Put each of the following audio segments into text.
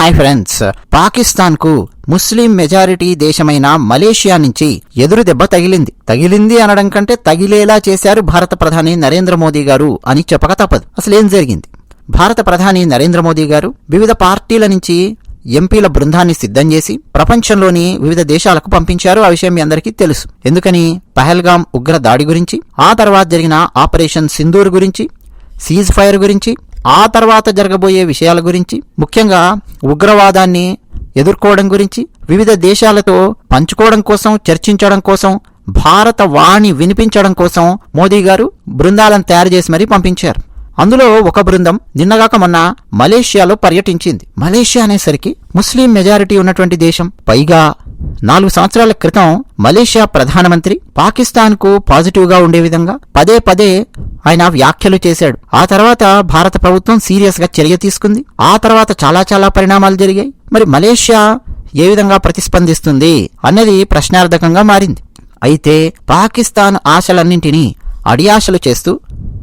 Hi friends పాకిస్తాన్కు ముస్లిం majority దేశమైన Malaysia నుంచి ఎదురు దెబ్బ తగిలింది. తగిలింది అనడం కంటే తగిలేలా చేశారు భారత ప్రధాని నరేంద్ర మోదీ గారు అని చెప్పక తప్పదు. అసలు ఏం జరిగింది? భారత ప్రధాని నరేంద్ర మోదీ గారు వివిధ పార్టీల నుంచి ఎంపీల బృందాన్ని సిద్ధం చేసి ప్రపంచంలోని వివిధ దేశాలకు పంపించారు. ఆ విషయం మీ అందరికీ తెలుసు. ఎందుకని? పహల్గాం ఉగ్ర దాడి గురించి ఆ తర్వాత జరిగిన ఆపరేషన్ సింధూర్ గురించి సీజ్ ఫైర్ గురించి ఆ తర్వాత జరగబోయే విషయాల గురించి ముఖ్యంగా ఉగ్రవాదాన్ని ఎదుర్కోవడం గురించి వివిధ దేశాలతో పంచుకోవడం కోసం చర్చించడం కోసం భారత వాణి వినిపించడం కోసం మోదీ గారు బృందాలను తయారు చేసి మరీ పంపించారు. అందులో ఒక బృందం నిన్నగాక మొన్న మలేషియాలో పర్యటించింది. మలేషియా అనేసరికి ముస్లిం మెజారిటీ ఉన్నటువంటి దేశం. పైగా నాలుగు సంవత్సరాల క్రితం మలేషియా ప్రధానమంత్రి పాకిస్తాన్కు పాజిటివ్గా ఉండే విధంగా పదే పదే ఆయన వ్యాఖ్యలు చేశాడు. ఆ తర్వాత భారత ప్రభుత్వం సీరియస్గా చర్య తీసుకుంది. ఆ తర్వాత చాలా చాలా పరిణామాలు జరిగాయి. మరి మలేషియా ఏ విధంగా ప్రతిస్పందిస్తుంది అన్నది ప్రశ్నార్థకంగా మారింది. అయితే పాకిస్తాన్ ఆశలన్నింటినీ అడియాశలు చేస్తూ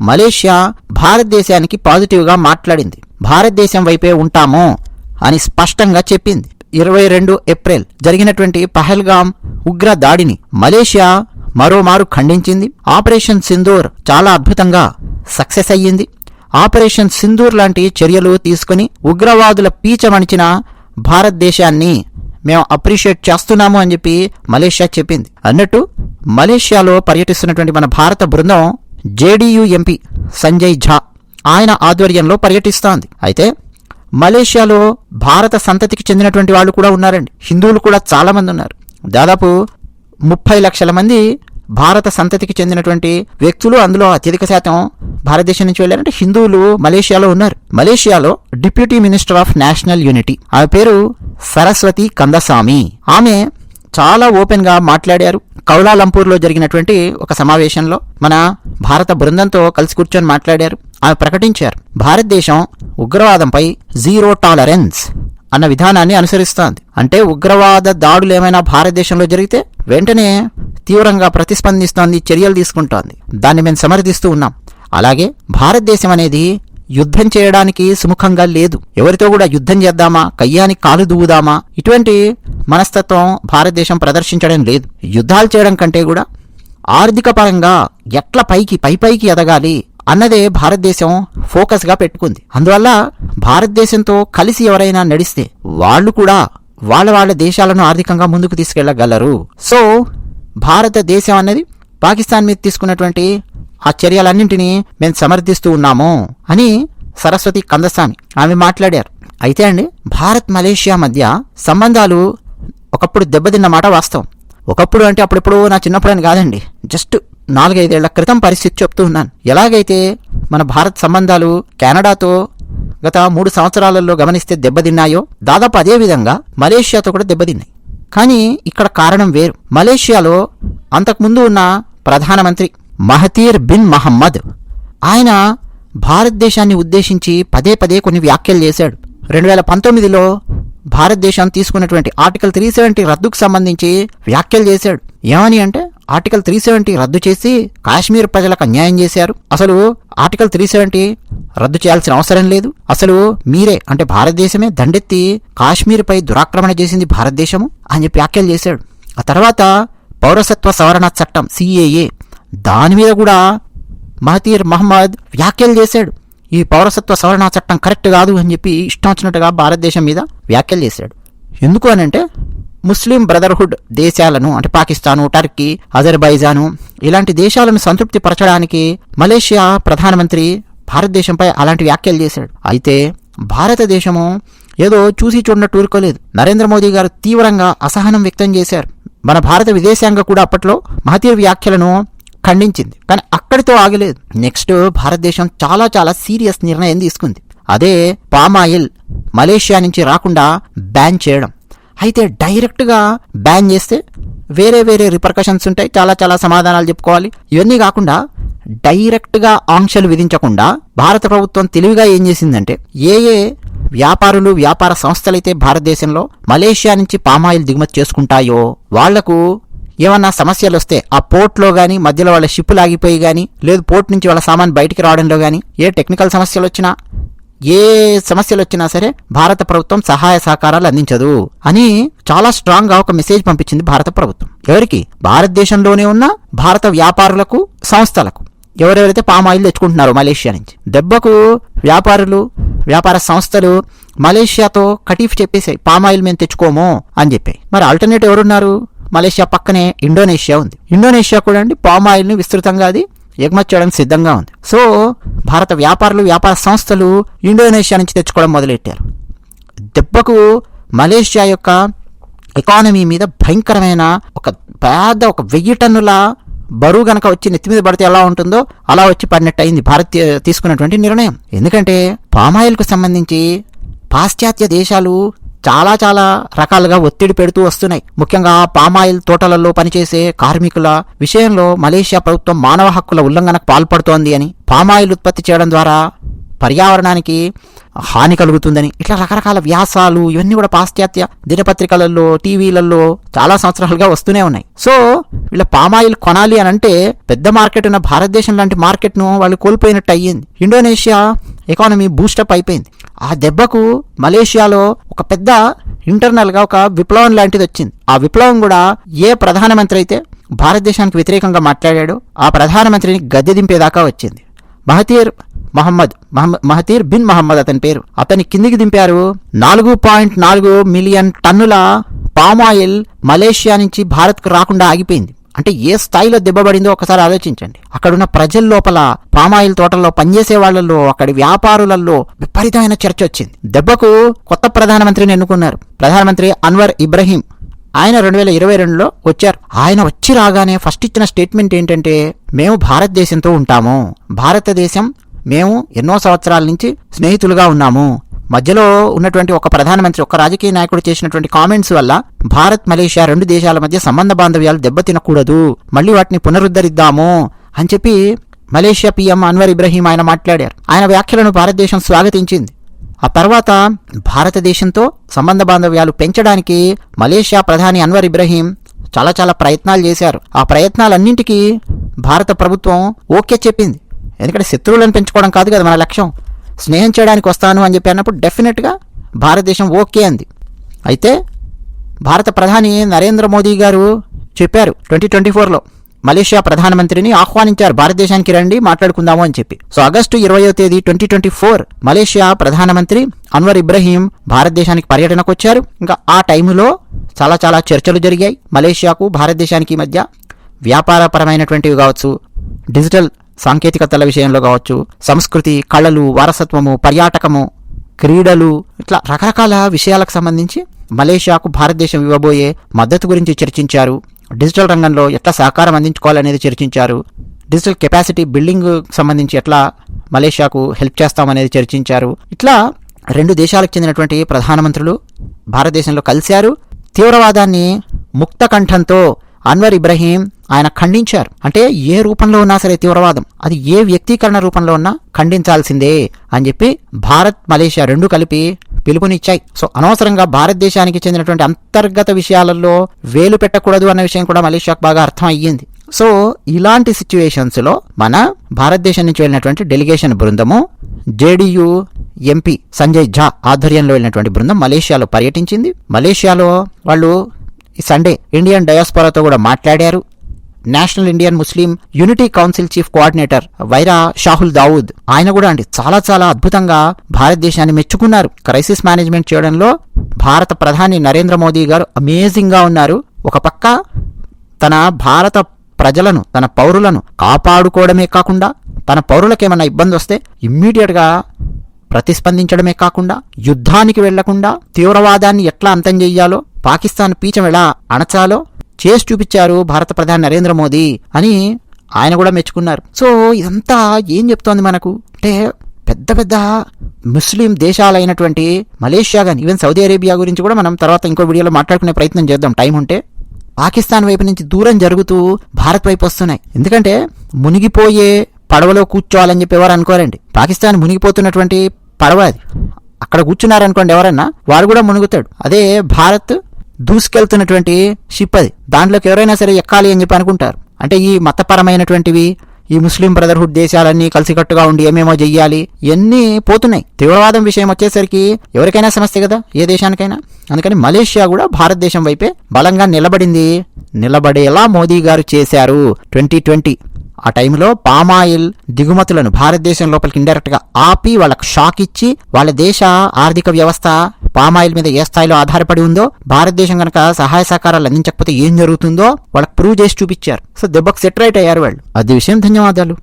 మలేషియా భారతదేశానికి పాజిటివ్గా మాట్లాడింది. భారతదేశం వైపే ఉంటాము అని స్పష్టంగా చెప్పింది. ఇరవై రెండు ఏప్రిల్ జరిగినటువంటి పహల్గాం ఉగ్ర దాడిని మలేషియా మరోమారు ఖండించింది. ఆపరేషన్ సింధూర్ చాలా అద్భుతంగా సక్సెస్ అయ్యింది. ఆపరేషన్ సింధూర్ లాంటి చర్యలు తీసుకుని ఉగ్రవాదుల పీచమణిచిన భారతదేశాన్ని మేము అప్రిషియేట్ చేస్తున్నాము అని చెప్పి మలేషియా చెప్పింది. అన్నట్టు మలేషియాలో పర్యటిస్తున్నటువంటి మన భారత బృందం జేడీయూ ఎంపీ సంజయ్ ఝా ఆయన ఆధ్వర్యంలో పర్యటిస్తోంది. అయితే మలేషియాలో భారత సంతతికి చెందినటువంటి వాళ్ళు కూడా ఉన్నారండి. హిందువులు కూడా చాలామంది ఉన్నారు. దాదాపు ముప్పై లక్షల మంది భారత సంతతికి చెందినటువంటి వ్యక్తులు అందులో అత్యధిక శాతం భారతదేశం నుంచి వెళ్ళారంటే హిందువులు మలేషియాలో ఉన్నారు. మలేషియాలో deputy minister of national unity. ఆమె పేరు సరస్వతి కందస్వామి. ఆమె చాలా ఓపెన్గా మాట్లాడారు. కౌలాలంపూర్లో జరిగినటువంటి ఒక సమావేశంలో మన భారత బృందంతో కలిసి కూర్చొని మాట్లాడారు. ఆమె ప్రకటించారు భారతదేశం ఉగ్రవాదంపై జీరో టాలరెన్స్ అన్న విధానాన్ని అనుసరిస్తోంది. అంటే ఉగ్రవాద దాడులు ఏమైనా భారతదేశంలో జరిగితే వెంటనే తీవ్రంగా ప్రతిస్పందిస్తోంది చర్యలు తీసుకుంటోంది. దాన్ని మేము సమర్థిస్తూ ఉన్నాం. అలాగే భారతదేశం అనేది యుద్ధం చేయడానికి సుముఖంగా లేదు. ఎవరితో కూడా యుద్ధం చేద్దామా కయ్యానికి కాలు దువ్వుదామా ఇటువంటి మనస్తత్వం భారతదేశం ప్రదర్శించడం లేదు. యుద్ధాలు చేయడం కంటే కూడా ఆర్థిక పరంగా ఎట్ల పైకి పై పైకి ఎదగాలి అన్నదే భారతదేశం ఫోకస్గా పెట్టుకుంది. అందువల్ల భారతదేశంతో కలిసి ఎవరైనా నడిస్తే వాళ్ళు కూడా వాళ్ళ వాళ్ళ దేశాలను ఆర్థికంగా ముందుకు తీసుకెళ్ళగలరు సో భారతదేశం అనేది పాకిస్తాన్ మీద తీసుకున్నటువంటి ఆ చర్యలన్నింటినీ మేము సమర్థిస్తూ ఉన్నాము అని సరస్వతి కందస్వామి ఆమె మాట్లాడారు. అయితే అండి భారత్ మలేషియా మధ్య సంబంధాలు ఒకప్పుడు దెబ్బతిన్న మాట వాస్తవం. ఒకప్పుడు అంటే అప్పుడెప్పుడు నా చిన్నప్పుడు అని కాదండి. జస్ట్ నాలుగైదేళ్ళ క్రితం పరిస్థితి చెప్తూ ఉన్నాను. ఎలాగైతే మన భారత్ సంబంధాలు కెనడాతో గత మూడు సంవత్సరాలలో గమనిస్తే దెబ్బతిన్నాయో దాదాపు అదే విధంగా మలేషియాతో కూడా దెబ్బతిన్నాయి. కానీ ఇక్కడ కారణం వేరు. మలేషియాలో అంతకుముందు ఉన్న ప్రధానమంత్రి మహతీర్ బిన్ మహమ్మద్ ఆయన భారతదేశాన్ని ఉద్దేశించి పదే పదే కొన్ని వ్యాఖ్యలు చేశాడు. రెండు వేల పంతొమ్మిదిలో భారతదేశం తీసుకున్నటువంటి ఆర్టికల్ త్రీ సెవెంటీ రద్దుకు సంబంధించి వ్యాఖ్యలు చేశాడు. ఏమని అంటే ఆర్టికల్ త్రీ సెవెంటీ రద్దు చేసి కాశ్మీర్ ప్రజలకు అన్యాయం చేశారు. అసలు ఆర్టికల్ త్రీ సెవెంటీ రద్దు చేయాల్సిన అవసరం లేదు. అసలు మీరే అంటే భారతదేశమే దండెత్తి కాశ్మీర్పై దురాక్రమణ చేసింది భారతదేశము అని చెప్పి వ్యాఖ్యలు చేశాడు. ఆ తర్వాత పౌరసత్వ సవరణ చట్టం సిఏఏ దాని మీద కూడా మహతీర్ మహమ్మద్ వ్యాఖ్యలు చేశాడు. ఈ పౌరసత్వ సవరణ చట్టం కరెక్ట్ కాదు అని చెప్పి ఇష్టం వచ్చినట్టుగా భారతదేశం మీద వ్యాఖ్యలు చేశాడు. ఎందుకు అనంటే ముస్లిం బ్రదర్హుడ్ దేశాలను అంటే పాకిస్తాను టర్కీ అజర్బైజాను ఇలాంటి దేశాలను సంతృప్తి పరచడానికి మలేషియా ప్రధానమంత్రి భారతదేశంపై అలాంటి వ్యాఖ్యలు చేశాడు. అయితే భారతదేశము ఏదో చూసి చూడనట్టు ఊరుకోలేదు. నరేంద్ర మోదీ గారు తీవ్రంగా అసహనం వ్యక్తం చేశారు. మన భారత విదేశాంగ కూడా అప్పట్లో మహతీర్ వ్యాఖ్యలను ఖండించింది. కానీ అక్కడితో ఆగలేదు. నెక్స్ట్ భారతదేశం చాలా చాలా సీరియస్ నిర్ణయం తీసుకుంది. అదే పామాయిల్ మలేషియా నుంచి రాకుండా బ్యాన్ చేయడం. అయితే డైరెక్ట్గా బ్యాన్ చేస్తే వేరే వేరే రిపర్కషన్స్ ఉంటాయి చాలా చాలా సమాధానాలు చెప్పుకోవాలి. ఇవన్నీ కాకుండా డైరెక్ట్గా ఆంక్షలు విధించకుండా భారత ప్రభుత్వం తెలివిగా ఏం చేసిందంటే ఏ ఏ వ్యాపారులు వ్యాపార సంస్థలైతే భారతదేశంలో మలేషియా నుంచి పామాయిల్ దిగుమతి చేసుకుంటాయో వాళ్ళకు ఏమన్నా సమస్యలు వస్తే ఆ పోర్ట్లో కానీ మధ్యలో వాళ్ళ షిప్పులు ఆగిపోయి కానీ లేదు పోర్ట్ నుంచి వాళ్ళ సామాన్ బయటికి రావడంలో కానీ ఏ టెక్నికల్ సమస్యలు వచ్చినా ఏ సమస్యలు వచ్చినా సరే భారత ప్రభుత్వం సహాయ సహకారాలు అందించదు అని చాలా స్ట్రాంగ్గా ఒక మెసేజ్ పంపించింది భారత ప్రభుత్వం. ఎవరికి? భారతదేశంలోనే ఉన్న భారత వ్యాపారులకు సంస్థలకు. ఎవరెవరైతే పామ్ ఆయిల్ తెచ్చుకుంటున్నారో మలేషియా నుంచి. దెబ్బకు వ్యాపారులు వ్యాపార సంస్థలు మలేషియాతో కటీఫ్ చెప్పేసాయి పామ్ ఆయిల్ మేము తెచ్చుకోము అని చెప్పాయి మరి ఆల్టర్నేటివ్ ఎవరున్నారు? మలేషియా పక్కనే ఇండోనేషియా ఉంది. ఇండోనేషియా కూడా అండి పామ్ ఆయిల్ని విస్తృతంగా అది ఎగుమతి చేయడానికి సిద్ధంగా ఉంది. సో భారత వ్యాపారులు వ్యాపార సంస్థలు ఇండోనేషియా నుంచి తెచ్చుకోవడం మొదలెట్టారు. దెబ్బకు మలేషియా యొక్క ఎకానమీ మీద భయంకరమైన ఒక పెద్ద ఒక వెయ్యి టన్నుల బరువు గనక వచ్చి నెత్తి మీద పడితే ఎలా ఉంటుందో అలా వచ్చి పడినట్టు అయింది భారత్ తీసుకున్నటువంటి నిర్ణయం. ఎందుకంటే పామాయిల్కు సంబంధించి పాశ్చాత్య దేశాలు చాలా చాలా రకాలుగా ఒత్తిడి పెడుతూ వస్తున్నాయి. ముఖ్యంగా పామాయిల్ తోటలలో పనిచేసే కార్మికుల విషయంలో మలేషియా ప్రభుత్వం మానవ హక్కుల ఉల్లంఘనకు పాల్పడుతోంది అని పామాయిల్ ఉత్పత్తి చేయడం ద్వారా పర్యావరణానికి హాని కలుగుతుందని ఇట్లా రకరకాల వ్యాసాలు ఇవన్నీ కూడా పాశ్చాత్య దినపత్రికలలో టీవీలలో చాలా సంవత్సరాలుగా వస్తూనే ఉన్నాయి. సో వీళ్ళ పామాయిల్ కొనాలి అని అంటే పెద్ద మార్కెట్ ఉన్న భారతదేశం లాంటి మార్కెట్ను వాళ్ళు కోల్పోయినట్టు అయ్యింది. ఇండోనేషియా ఎకానమీ బూస్టప్ అయిపోయింది. ఆ దెబ్బకు మలేషియాలో ఒక పెద్ద ఇంటర్నల్గా ఒక విప్లవం లాంటిది వచ్చింది. ఆ విప్లవం కూడా ఏ ప్రధానమంత్రి అయితే భారతదేశానికి వ్యతిరేకంగా మాట్లాడాడో ఆ ప్రధానమంత్రిని గద్దె దింపేదాకా వచ్చింది. మహతీర్ మహమ్మద్ మహమ్మ- మహతీర్ బిన్ మహమ్మద్ అతని పేరు. అతని కిందికి దింపారు నాలుగు పాయింట్ నాలుగు మిలియన్ టన్నుల పామాయిల్ మలేషియా నుంచి భారత్కు రాకుండా ఆగిపోయింది. అంటే ఏ స్థాయిలో దెబ్బపడిందో ఒకసారి ఆలోచించండి. అక్కడున్న ప్రజల లోపల పామాయిల్ తోటల్లో పనిచేసే వాళ్ళల్లో అక్కడి వ్యాపారులలో విపరీతమైన చర్చ వచ్చింది. దెబ్బకు కొత్త ప్రధానమంత్రిని ఎన్నుకున్నారు. ప్రధానమంత్రి అన్వర్ ఇబ్రహీం. ఆయన రెండు వేల ఇరవై రెండులో వచ్చారు. ఆయన వచ్చి రాగానే ఫస్ట్ ఇచ్చిన స్టేట్మెంట్ ఏంటంటే మేము భారతదేశంతో ఉంటాము. భారతదేశం మేము ఎన్నో సంవత్సరాల నుంచి స్నేహితులుగా ఉన్నాము. మధ్యలో ఉన్నటువంటి ఒక ప్రధానమంత్రి ఒక రాజకీయ నాయకుడు చేసినటువంటి కామెంట్స్ వల్ల భారత్ మలేషియా రెండు దేశాల మధ్య సంబంధ బాంధవ్యాలు దెబ్బతినకూడదు. మళ్ళీ వాటిని పునరుద్ధరిద్దాము అని చెప్పి మలేషియా పీఎం అన్వర్ ఇబ్రహీం ఆయన మాట్లాడారు. ఆయన వ్యాఖ్యలను భారతదేశం స్వాగతించింది. ఆ తర్వాత భారతదేశంతో సంబంధ బాంధవ్యాలు పెంచడానికి మలేషియా ప్రధాని అన్వర్ ఇబ్రహీం చాలా చాలా ప్రయత్నాలు చేశారు. ఆ ప్రయత్నాలన్నింటికీ భారత ప్రభుత్వం ఓకే చెప్పింది. ఎందుకంటే శత్రువులను పెంచుకోవడం కాదు కదా మన లక్ష్యం. స్నేహం చేయడానికి వస్తాను అని చెప్పి అన్నప్పుడు డెఫినెట్గా భారతదేశం ఓకే అంది. అయితే భారత ప్రధాని నరేంద్ర మోదీ గారు చెప్పారు ట్వంటీ ట్వంటీ ఫోర్లో. మలేషియా ప్రధానమంత్రిని ఆహ్వానించారు. భారతదేశానికి రండి మాట్లాడుకుందాము అని చెప్పి. సో ఆగస్టు ఇరవయో తేదీ ట్వంటీ ట్వంటీ ఫోర్ మలేషియా ప్రధానమంత్రి అన్వర్ ఇబ్రహీం భారతదేశానికి పర్యటనకు వచ్చారు. ఇంకా ఆ టైంలో చాలా చాలా చర్చలు జరిగాయి. మలేషియాకు భారతదేశానికి మధ్య వ్యాపారపరమైనటువంటివి కావచ్చు డిజిటల్ సాంకేతికతల విషయంలో కావచ్చు సంస్కృతి కళలు వారసత్వము పర్యాటకము క్రీడలు ఇట్లా రకరకాల విషయాలకు సంబంధించి మలేషియాకు భారతదేశం ఇవ్వబోయే మద్దతు గురించి చర్చించారు. డిజిటల్ రంగంలో ఎట్లా సహకారం అందించుకోవాలనేది చర్చించారు. డిజిటల్ కెపాసిటీ బిల్డింగ్ సంబంధించి ఎట్లా మలేషియాకు హెల్ప్ చేస్తామనేది చర్చించారు. ఇట్లా రెండు దేశాలకు చెందినటువంటి ప్రధానమంత్రులు భారతదేశంలో కలిశారు. తీవ్రవాదాన్ని ముక్త కంఠంతో అన్వర్ ఇబ్రహీం ఆయన ఖండించారు. అంటే ఏ రూపంలో ఉన్నా సరే తీవ్రవాదం. అది ఏ వ్యక్తీకరణ రూపంలో ఉన్నా ఖండించాల్సిందే అని చెప్పి భారత్ మలేషియా రెండు కలిపి పిలుపునిచ్చాయి. సో అనవసరంగా భారతదేశానికి చెందినటువంటి అంతర్గత విషయాలలో వేలు పెట్టకూడదు అన్న విషయం కూడా మలేషియాకు బాగా అర్థం అయ్యింది సో ఇలాంటి సిచ్యువేషన్స్లో మన భారతదేశం నుంచి వెళ్ళినటువంటి డెలిగేషన్ బృందము జేడీయూ ఎంపీ సంజయ్ ఝా ఆధ్వర్యంలో వెళ్ళినటువంటి బృందం మలేషియాలో పర్యటించింది. మలేషియాలో వాళ్ళు ఈ సండే ఇండియన్ డయాస్పోరాతో కూడా మాట్లాడారు. National Indian Muslim unity council chief coordinator Wyra Shahul Dawood. ఆయన కూడా అండి చాలా చాలా అద్భుతంగా భారతదేశాన్ని మెచ్చుకున్నారు. క్రైసిస్ మేనేజ్మెంట్ చేయడంలో భారత ప్రధాని నరేంద్ర మోదీ గారు అమేజింగ్గా ఉన్నారు. ఒక పక్క తన భారత ప్రజలను తన పౌరులను కాపాడుకోవడమే కాకుండా తన పౌరులకు ఏమైనా ఇబ్బంది వస్తే ఇమ్మీడియట్గా ప్రతిస్పందించడమే కాకుండా యుద్ధానికి వెళ్ళకుండా తీవ్రవాదాన్ని ఎట్లా అంతం చేయాలో పాకిస్తాన్ పీచం ఎలా అణచాలో చేసి చూపించారు భారత ప్రధాని నరేంద్ర మోదీ అని ఆయన కూడా మెచ్చుకున్నారు. సో ఇదంతా ఏం చెప్తోంది మనకు? అంటే పెద్ద పెద్ద ముస్లిం దేశాలైనటువంటి మలేషియా కానీ ఈవెన్ సౌదీ అరేబియా గురించి కూడా మనం తర్వాత ఇంకో వీడియోలో మాట్లాడుకునే ప్రయత్నం చేద్దాం. టైం ఉంటే పాకిస్తాన్ వైపు నుంచి దూరం జరుగుతూ భారత్ వైపు వస్తున్నాయి. ఎందుకంటే మునిగిపోయే పడవలో కూర్చోవాలని చెప్పి ఎవరు అనుకోరండి. పాకిస్తాన్ మునిగిపోతున్నటువంటి పడవ అది. అక్కడ కూర్చున్నారనుకోండి ఎవరన్నా వాడు కూడా మునుగుతాడు. అదే భారత్ దూసుకెళ్తున్నటువంటి షిప్ అది. దాంట్లోకి ఎవరైనా సరే ఎక్కాలి అని చెప్పి అనుకుంటారు. అంటే ఈ మతపరమైనటువంటివి ఈ ముస్లిం బ్రదర్హుడ్ దేశాలన్నీ కలిసికట్టుగా ఉండి ఏమేమో చెయ్యాలి ఇవన్నీ పోతున్నాయి. తీవ్రవాదం విషయం వచ్చేసరికి ఎవరికైనా సమస్య కదా? ఏ దేశానికైనా. అందుకని మలేషియా కూడా భారతదేశం వైపే బలంగా నిలబడింది. నిలబడేలా మోదీ గారు చేశారు. Twenty twenty. ఆ టైంలో పామాయిల్ దిగుమతులను భారతదేశం లోపలికి ఇండైరెక్ట్గా ఆపి వాళ్ళకు షాక్ ఇచ్చి వాళ్ళ దేశ ఆర్థిక వ్యవస్థ పామాయిల్ మీద ఏ స్థాయిలో ఆధారపడి ఉందో భారతదేశం కనుక సహాయ సహకారాలు అందించకపోతే ఏం జరుగుతుందో వాళ్ళకి ప్రూవ్ చేసి చూపించారు. సో దెబ్బకు సెట్ రైట్ అయ్యారు వాళ్ళు. అది విషయం ధన్యవాదాలు.